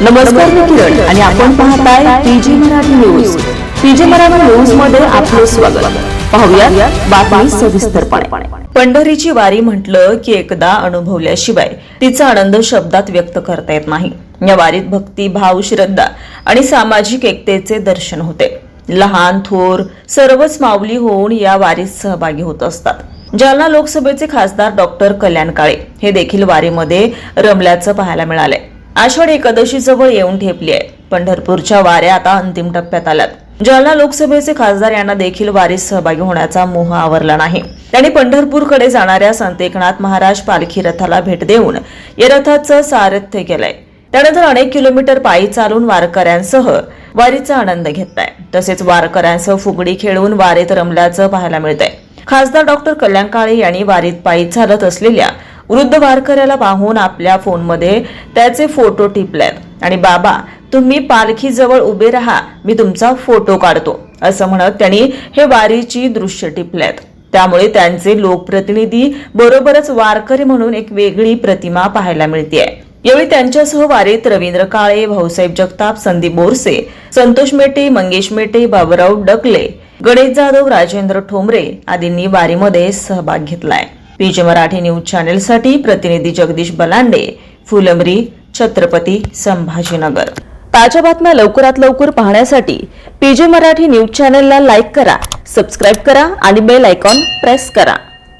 नमस्कार मी किरण आणि आपण पाहताय PG Marathi news. PG Marathi न्यूजमध्ये आपलं स्वागत. पाहूया बातमी सविस्तरपणे. पंढरीची वारी म्हटलं की एकदा अनुभवल्याशिवाय तिचा आनंद शब्दात व्यक्त करता येत नाही. या वारीत भक्ती भाव श्रद्धा आणि सामाजिक एकतेचे दर्शन होते. लहान थोर सर्वच माऊली होऊन या वारीत सहभागी होत असतात. जालना लोकसभेचे खासदार डॉक्टर कल्याण काळे हे देखील वारीमध्ये रमल्याचं पाहायला मिळालंय. आषाढ एकादशी जवळ येऊन ठेपली आहे. पंढरपूरच्या वाऱ्या आता अंतिम टप्प्यात आल्यात. जालना लोकसभेचे खासदार यांना देखील वारीत सहभागी होण्याचा मोह आवरला नाही. त्यांनी पंढरपूरकडे जाणाऱ्या संत एकनाथ महाराज पालखी रथाला भेट देऊन या रथाचं सारथ्य केलंय. त्यानंतर अनेक किलोमीटर पायी चालून वारकऱ्यांसह वारीचा आनंद घेतलाय. तसेच वारकऱ्यांसह फुगडी खेळून वारीत रमल्याचं पाहायला मिळतंय. खासदार डॉक्टर कल्याण काळे यांनी वारीत पायी चालत असलेल्या वृद्ध वारकऱ्याला पाहून आपल्या फोनमध्ये त्याचे फोटो टिपलेत. आणि बाबा तुम्ही पालखीजवळ उभे राहा मी तुमचा फोटो काढतो असं म्हणत त्यांनी हे वारीची दृश्य टिपलेत. त्यामुळे त्यांचे लोकप्रतिनिधी बरोबरच वारकरी म्हणून एक वेगळी प्रतिमा पाहायला मिळते यावेळी त्यांच्यासह वारीत रवींद्र काळे भाऊसाहेब जगताप संदीप बोरसे संतोष मेटे मंगेश मेटे बाबुराव डकले गणेश जाधव राजेंद्र ठोंबरे आदींनी वारीमध्ये सहभाग घेतलाय. पीजे मराठी न्यूज चॅनेलसाठी प्रतिनिधी जगदीश बलांडे फुलमरी छत्रपती संभाजीनगर. ताज्या बातम्या लवकरात लवकर पाहण्यासाठी पीजे मराठी न्यूज चॅनेलला लाईक करा सबस्क्राईब करा आणि बेल आयकॉन प्रेस करा.